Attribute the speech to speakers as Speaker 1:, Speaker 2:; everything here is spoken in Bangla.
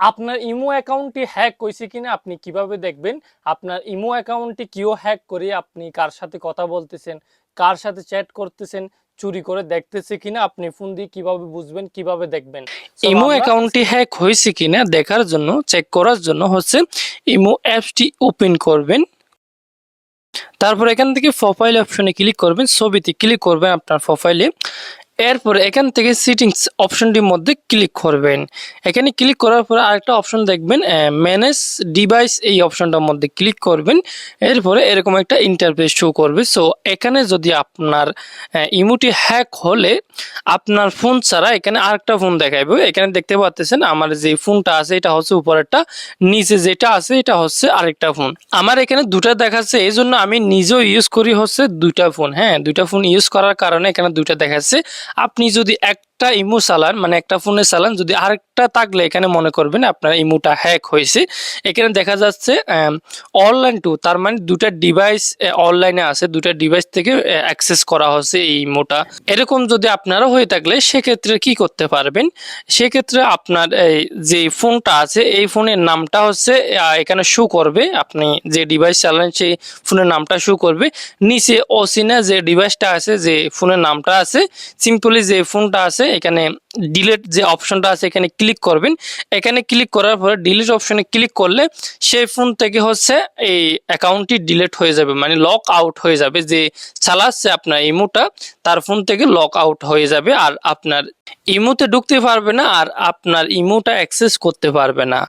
Speaker 1: আপনার ইমো অ্যাকাউন্টটি হ্যাক হয়েছে কিনা আপনি কীভাবে দেখবেন? আপনার ইমো অ্যাকাউন্টটি কিও হ্যাক করে আপনি কার সাথে কথা বলতেছেন কার সাথে চ্যাট করতেছেন চুরি করে দেখতেছে কিনা আপনি ফোন দিয়ে কীভাবে বুঝবেন কীভাবে দেখবেন? ইমো অ্যাকাউন্টটি হ্যাক হয়েছে কিনা দেখার জন্য চেক করার জন্য হচ্ছে ইমো অ্যাপসটি ওপেন করবেন। তারপর এখান থেকে প্রোফাইল অপশনে ক্লিক করবেন ছবিতে ক্লিক করবেন আপনার প্রোফাইলে এরপর এখান থেকে সিটিংস অপশনটির মধ্যে ক্লিক করবেন। এখানে ক্লিক করার পরে আরেকটা অপশন দেখবেন ম্যানেজ ডিভাইস এই অপশনটার মধ্যে ক্লিক করবেন। এরপরে এরকম একটা ইন্টারফেস শো করবে। সো এখানে যদি আপনার ইমোটি হ্যাক হলে আপনার ফোন ছাড়া এখানে আরেকটা ফোন দেখাইবে। এখানে দেখতে পাচ্ছেন আমার যে ফোনটা আছে, এটা হচ্ছে উপরেরটা, নিচে যেটা আছে, এটা হচ্ছে আরেকটা ফোন আমার এখানে দুটা দেখাচ্ছে এই জন্য আমি নিজেও ইউজ করি হচ্ছে দুইটা ফোন হ্যাঁ দুইটা ফোন ইউজ করার কারণে এখানে দুইটা দেখাচ্ছে। আপনি যদি একটা ইমো চালান মানে একটা ফোনে চালান, যদি আরেকটা থাকলে এখানে মনে করবেন আপনার ইমোটা হ্যাক হয়েছে। এখানে দেখা যাচ্ছে অনলাইন টু তার মানে দুটা ডিভাইস অনলাইনে আছে দুটা ডিভাইস থেকে অ্যাক্সেস করা হচ্ছে এই ইমোটা। এরকম যদি আপনারও হয়ে থাকলে, সেক্ষেত্রে কি করতে পারবেন? সেক্ষেত্রে আপনার এই যে ফোনটা আছে, এই ফোনের নামটা হচ্ছে এখানে শো করবে। আপনি যে ডিভাইস চালান, সেই ফোনের নামটা শো করবে। নিচে অসিনা যে ডিভাইসটা আছে, যে ফোনের নামটা আছে সিম্পলি যে ফোনটা আছে, এখানে ডিলেট যে অপশনটা আছে, এখানে ক্লিক করবেন। এখানে ক্লিক করার পরে ডিলিট অপশনে ক্লিক করলে সেই ফোন থেকে হচ্ছে এই অ্যাকাউন্টটি ডিলেট হয়ে যাবে মানে লক আউট হয়ে যাবে। যে চালাচ্ছে আপনার ইমোটা তার ফোন থেকে লক আউট হয়ে যাবে আর আপনার ইমোতে ঢুকতে পারবে না আর আপনার ইমোটা অ্যাক্সেস করতে পারবে না।